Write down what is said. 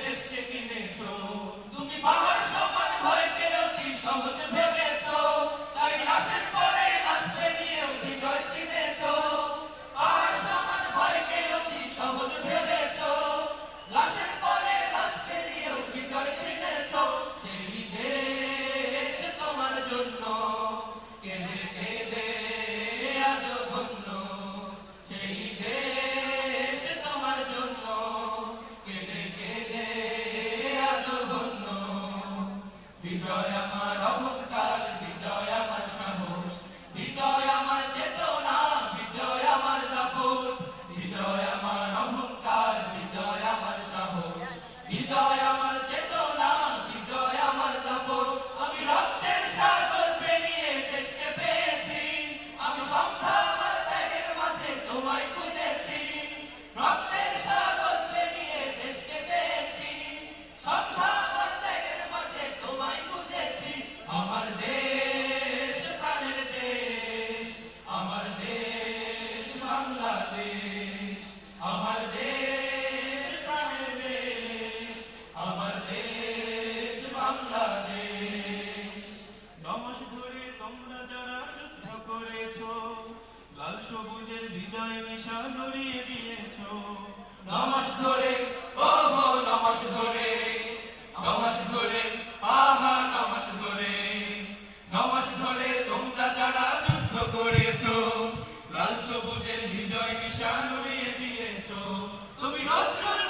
Deterministic Vijaya করেছ, লাল সবুজের বিজয় নিশা নমাস ধরে ও হো নমাস ধরে ধরে। আহা তোমরা যারা যুদ্ধ করেছ, লাল সবুজের বিজয় নিশা নড়িয়ে দিয়েছ। তুমি নজরুল